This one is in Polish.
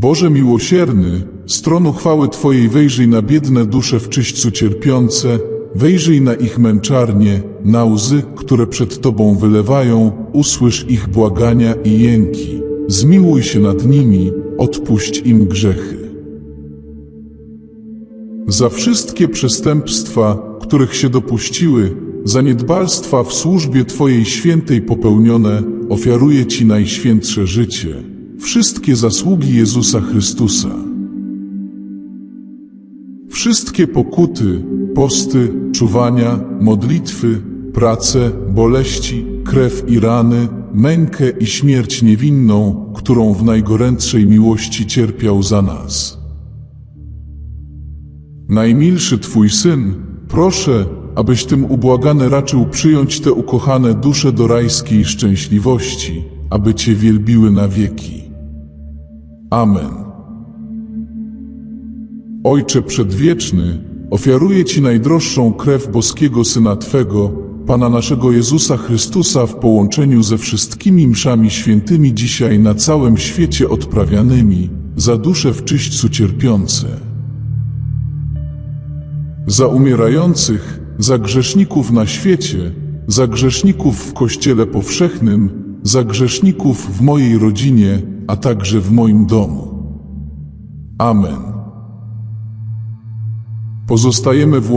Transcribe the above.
Boże miłosierny, z tronu chwały Twojej wejrzyj na biedne dusze w czyśćcu cierpiące, wejrzyj na ich męczarnie, na łzy, które przed Tobą wylewają, usłysz ich błagania i jęki. Zmiłuj się nad nimi, odpuść im grzechy. Za wszystkie przestępstwa, których się dopuściły, zaniedbalstwa w służbie Twojej świętej popełnione, ofiaruję Ci najświętsze życie, wszystkie zasługi Jezusa Chrystusa. Wszystkie pokuty, posty, czuwania, modlitwy, prace, boleści, krew i rany, mękę i śmierć niewinną, którą w najgorętszej miłości cierpiał za nas. Najmilszy Twój Syn, proszę, abyś tym ubłagany raczył przyjąć te ukochane dusze do rajskiej szczęśliwości, aby Cię wielbiły na wieki. Amen. Ojcze Przedwieczny, ofiaruję Ci najdroższą krew boskiego Syna Twego, Pana naszego Jezusa Chrystusa w połączeniu ze wszystkimi mszami świętymi dzisiaj na całym świecie odprawianymi, za dusze w czyśćcu cierpiące za umierających, za grzeszników na świecie, za grzeszników w Kościele powszechnym, za grzeszników w mojej rodzinie, a także w moim domu. Amen. Pozostajemy włączeni